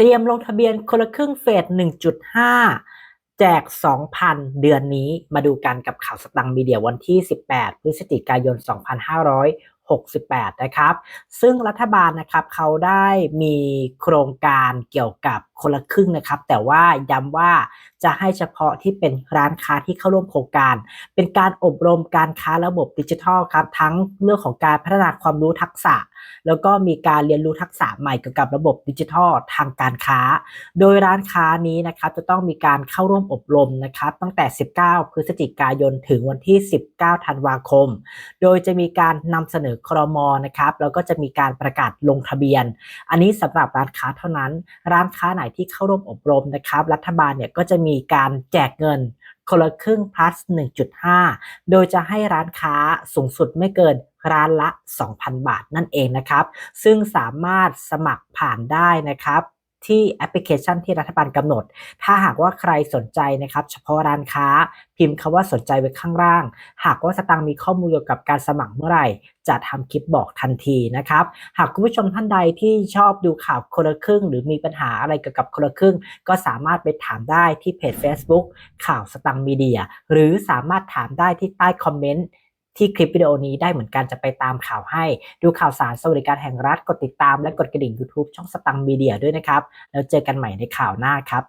เตรียมลงทะเบียนคนละครึ่งเฟส 1.5 แจก 2,000 เดือนนี้มาดูกันกับข่าวสตังมีเดียวันที่ 18 พฤศจิกายน 2568 นะครับ ซึ่งรัฐบาลนะครับเขาได้มีโครงการเกี่ยวกับ คนละครึ่งนะครับ แต่ว่าย้ำว่าจะให้เฉพาะที่เป็นร้านค้าที่เข้าร่วมโครงการ เป็นการอบรมการค้าระบบดิจิทัลครับ ทั้งเรื่องของการพัฒนาความรู้ทักษะ แล้วก็มีการเรียนรู้ทักษะใหม่เกี่ยวกับระบบดิจิทัลทางการค้า โดยร้านค้านี้นะครับจะต้องมีการเข้าร่วมอบรมนะครับ ตั้งแต่ 19 พฤศจิกายนถึงวันที่ 19 ธันวาคม โดยจะมีการนำเสนอครมนะครับแล้วก็จะมีการประกาศลงทะเบียน อันนี้สำหรับร้านค้าเท่านั้น ร้านค้าไหนที่เข้าร่วมอบรมนะครับ รัฐบาลเนี่ยก็จะมีการแจกเงินคนละครึ่ง plus 1.5 โดยจะให้ร้านค้าสูงสุดไม่เกินร้านละ 2,000 บาทนั่นเองนะครับ ซึ่งสามารถสมัครผ่านได้นะครับ ที่แอปพลิเคชันที่รัฐบาลกำหนด ถ้าหากว่าใครสนใจนะครับ เฉพาะร้านค้า พิมพ์คำว่าสนใจไว้ข้างล่าง หากว่าสตังค์มีข้อมูลเกี่ยวกับการสมัครเมื่อไหร่ จะทำคลิปบอกทันทีนะครับ หากคุณผู้ชมท่านใดที่ชอบดูข่าวคนละครึ่ง หรือมีปัญหาอะไรเกี่ยวกับคนละครึ่ง ก็สามารถไปถามได้ที่เพจ Facebook ข่าวสตังค์มีเดีย หรือสามารถถามได้ที่ใต้คอมเมนต์ ที่คลิปวิดีโอนี้ได้เหมือนกันจะไปตามข่าวให้ ดูข่าวสารสวัสดิการแห่งรัฐกดติดตามและกดกระดิ่ง YouTube ช่องสตังมีเดียด้วยนะครับ แล้วเจอกันใหม่ในข่าวหน้าครับ